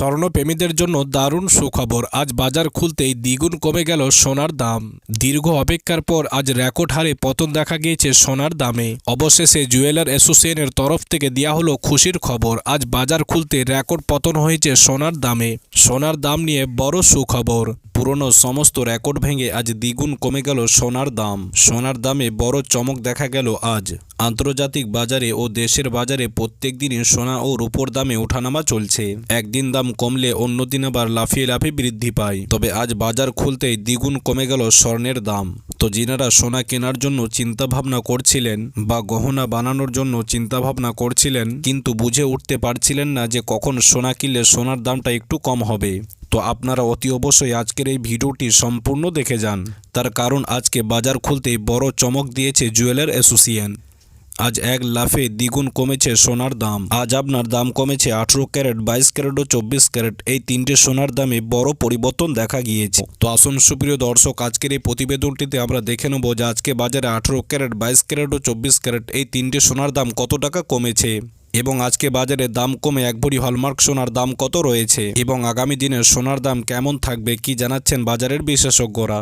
স্বর্ণপ্রেমীদের জন্য দারুণ সুখবর। আজ বাজার খুলতেই দ্বিগুণ কমে গেল সোনার দাম। দীর্ঘ অপেক্ষার পর আজ রেকর্ড হারে পতন দেখা গিয়েছে সোনার দামে। অবশেষে জুয়েলার অ্যাসোসিয়েশনের তরফ থেকে দেওয়া হলো খুশির খবর। আজ বাজার খুলতে রেকর্ড পতন হয়েছে সোনার দামে। সোনার দাম নিয়ে বড় সুখবর। পুরনো সমস্ত রেকর্ড ভেঙে আজ দ্বিগুণ কমে গেল সোনার দাম। সোনার দামে বড় চমক দেখা গেল আজ। আন্তর্জাতিক বাজারে ও দেশের বাজারে প্রত্যেক দিনই সোনা ও রূপোর দামে ওঠানামা চলছে। একদিন দাম কমলে অন্য দিন আবার লাফিয়ে লাফিয়ে বৃদ্ধি পায়। তবে আজ বাজার খুলতেই দ্বিগুণ কমে গেল স্বর্ণের দাম। তো যিনারা সোনা কেনার জন্য চিন্তাভাবনা করছিলেন বা গহনা বানানোর জন্য চিন্তাভাবনা করছিলেন, কিন্তু বুঝে উঠতে পারছিলেন না যে কখন সোনা কিনলে সোনার দামটা একটু কম হবে। তো আপনারা অতি অবশ্যই আজকের এই ভিডিওটি সম্পূর্ণ দেখে যান। তার কারণ আজকে বাজার খুলতেই বড় চমক দিয়েছে জুয়েলার অ্যাসোসিয়েশন। আজ এক লাফে দ্বিগুণ কমেছে সোনার দাম। আজ আপনার দাম কমেছে আঠেরো ক্যারেট, বাইশ ক্যারেট ও চব্বিশ ক্যারেট। এই তিনটে সোনার দামে বড় পরিবর্তন দেখা গিয়েছে। তো আসুন সুপ্রিয় দর্শক, আজকের এই প্রতিবেদনটিতে আমরা দেখে নেব যে আজকে বাজারে আঠেরো ক্যারেট, বাইশ ক্যারেট ও চব্বিশ ক্যারেট এই তিনটে সোনার দাম কত টাকা কমেছে। এবং আজকে বাজারে দাম কমে এক ভরি হলমার্ক সোনার দাম কত রয়েছে এবং আগামী দিনে সোনার দাম কেমন থাকবে কি জানাচ্ছেন বাজারের বিশেষজ্ঞরা।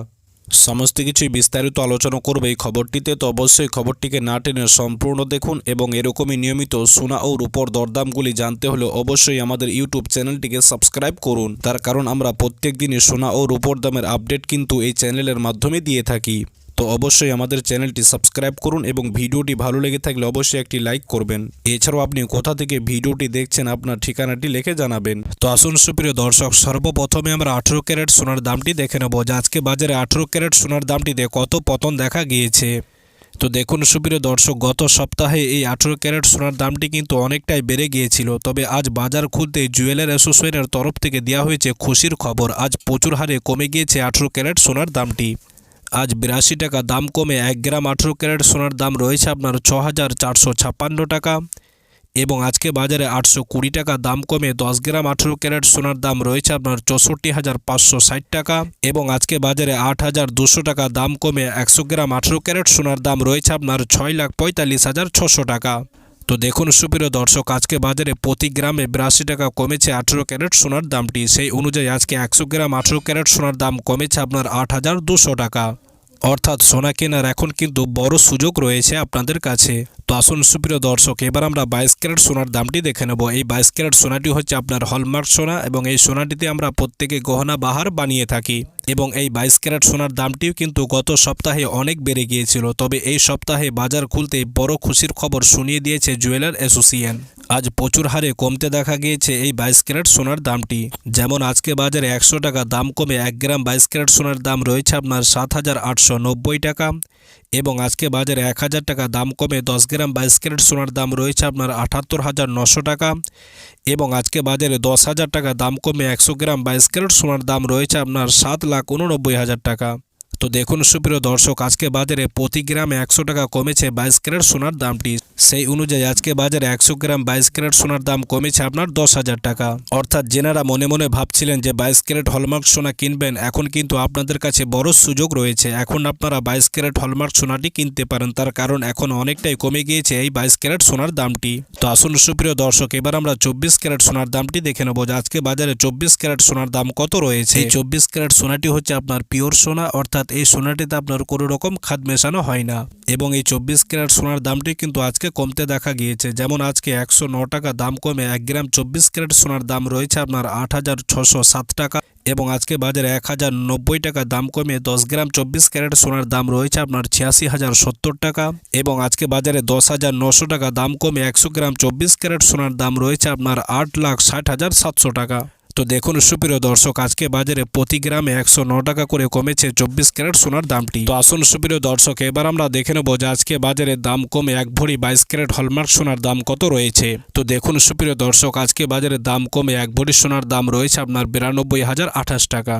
সমস্ত কিছুই বিস্তারিত আলোচনা করবে এই খবরটিতে, তো অবশ্যই খবরটিকে না টেনে সম্পূর্ণ দেখুন এবং এরকমই নিয়মিত সোনা ও রূপর দরদামগুলি জানতে হলে অবশ্যই আমাদের ইউটিউব চ্যানেলটিকে সাবস্ক্রাইব করুন। তার কারণ আমরা প্রত্যেক দিনই সোনা ও রূপর দামের আপডেট কিন্তু এই চ্যানেলের মাধ্যমে দিয়ে থাকি। তো অবশ্যই আমাদের চ্যানেলটি সাবস্ক্রাইব করুন এবং ভিডিওটি ভালো লেগে থাকলে অবশ্যই একটি লাইক করবেন। এছাড়াও আপনি কোথা থেকে ভিডিওটি দেখছেন আপনার ঠিকানাটি লিখে জানাবেন। তো আসুন সুপ্রিয় দর্শক, সর্বপ্রথমে আমরা আঠেরো ক্যারেট সোনার দামটি দেখে নেব। যে আজকে বাজারে আঠেরো ক্যারেট সোনার দামটিতে কত পতন দেখা গিয়েছে। তো দেখুন সুপ্রিয় দর্শক, গত সপ্তাহে এই আঠেরো ক্যারেট সোনার দামটি কিন্তু অনেকটাই বেড়ে গিয়েছিল। তবে আজ বাজার খুলতে জুয়েলার অ্যাসোসিয়েশনের তরফ থেকে দেওয়া হয়েছে খুশির খবর। আজ প্রচুর হারে কমে গিয়েছে আঠেরো ক্যারেট সোনার দামটি। আজ বিরাশি টাকা দাম কমে এক গ্রাম আঠেরো ক্যারেট সোনার দাম রয়েছে আপনার ছ চারশো ছাপ্পান্ন টাকা এবং আজকে বাজারে আটশো কুড়ি টাকা দাম কমে দশ গ্রাম আঠেরো ক্যারেট সোনার দাম রয়েছে আপনার চৌষট্টি হাজার পাঁচশো ষাট টাকা এবং আজকে বাজারে আট হাজার দুশো টাকা দাম কমে একশো গ্রাম আঠেরো ক্যারেট সোনার দাম রয়েছে আপনার ছয় লাখ পঁয়তাল্লিশ হাজার ছশো টাকা। তো দেখুন, সুপ্রিয় দর্শক, আজকে বাজারে প্রতি গ্রামে বিরাশি টাকা কমেছে আঠেরো ক্যারেট সোনার দামটি। সেই অনুযায়ী আজকে একশো গ্রাম আঠেরো ক্যারেট সোনার দাম কমেছে আপনার আট হাজার দুশো টাকা। অর্থাৎ সোনা কেনার এখন কিন্তু বড় সুযোগ রয়েছে আপনাদের কাছে। তো আসুন, সুপ্রিয় দর্শক, এবার আমরা বাইশ ক্যারেট সোনার দামটি দেখে নেব। এই বাইশ ক্যারেট সোনাটি হচ্ছে আপনার হলমার্ক সোনা এবং এই সোনাটিতে আমরা প্রত্যেকে গহনা, বাহার বানিয়ে থাকি। এবং এই বাইশ ক্যারেট সোনার দামটিও কিন্তু গত সপ্তাহে অনেক বেড়ে গিয়েছিল। তবে এই সপ্তাহে বাজার খুলতে বড় খুশির খবর শুনিয়ে দিয়েছে জুয়েলার অ্যাসোসিয়েশন। আজ প্রচুর হারে কমতে দেখা গিয়েছে এই বাইশ ক্যারেট সোনার দামটি। যেমন আজকে বাজারে একশো টাকা, দাম কমে এক গ্রাম বাইশ ক্যারেট সোনার দাম রয়েছে আপনার সাত হাজার আটশো নব্বই টাকা। এবং আজকে বাজারে এক হাজার টাকা দাম কমে দশ গ্রাম বাইশ ক্যারেট সোনার দাম রয়েছে আপনার আটাত্তর হাজার নশো টাকা। এবং আজকে বাজারে দশ হাজার টাকা দাম কমে একশো গ্রাম বাইশ ক্যারেট সোনার দাম রয়েছে আপনার সাত লাখ উননব্বই হাজার টাকা। তো দেখুন সুপ্রিয় দর্শক, আজকে বাজারে প্রতি গ্রামে একশো টাকা কমেছে বাইশ ক্যারেট সোনার দামটি। সেই অনুযায়ী আজকে বাজারে একশো গ্রাম বাইশ ক্যারেট সোনার দাম কমেছে আপনার দশ হাজার টাকা। অর্থাৎ যেনারা মনে মনে ভাবছিলেন যে বাইশ ক্যারেট হলমার্ক সোনা কিনবেন, এখন কিন্তু আপনাদের কাছে বড় সুযোগ রয়েছে। এখন আপনারা বাইশ ক্যারেট হলমার্ক সোনাটি কিনতে পারেন, তার কারণ এখন অনেকটাই কমে গিয়েছে এই বাইশ ক্যারেট সোনার দামটি। তো আসুন সুপ্রিয় দর্শক, এবার আমরা চব্বিশ ক্যারেট সোনার দামটি দেখে নেব আজকে বাজারে চব্বিশ ক্যারেট সোনার দাম কত রয়েছে। এই চব্বিশ ক্যারেট সোনাটি হচ্ছে আপনার পিওর সোনা, অর্থাৎ এই সোনাটিতে আপনার কোনো রকম খাদ মেশানো হয় না। এবং এই চব্বিশ ক্যারেট সোনার দামটি কিন্তু আজকে কমতে দেখা গিয়েছে। যেমন আজকে একশো টাকা দাম কমে এক গ্রাম চব্বিশ ক্যারেট সোনার দাম রয়েছে আপনার আট টাকা। এবং আজকে বাজারে এক হাজার নব্বই টাকা দাম কমে দশ গ্রাম চব্বিশ ক্যারেট সোনার দাম রয়েছে আপনার ছিয়াশি হাজার সত্তর টাকা। এবং আজকে বাজারে দশ হাজার নশো টাকা দাম কমে একশো গ্রাম চব্বিশ ক্যারেট সোনার দাম রয়েছে আপনার আট লাখ ষাট হাজার সাতশো টাকা। তো দেখুন, সুপ্রিয় দর্শক, আজকে বাজারে প্রতি গ্রামে একশো ন টাকা করে কমেছে চব্বিশ ক্যারেট সোনার দামটি। তো আসুন, সুপ্রিয় দর্শক, এবার আমরা দেখে নেব যে আজকে বাজারে দাম কমে এক ভরি বাইশ ক্যারেট হলমার্ক সোনার দাম কত রয়েছে। তো দেখুন, সুপ্রিয় দর্শক, আজকে বাজারে দাম কমে এক ভরি সোনার দাম রয়েছে আপনার বিরানব্বই হাজার আঠাশ টাকা।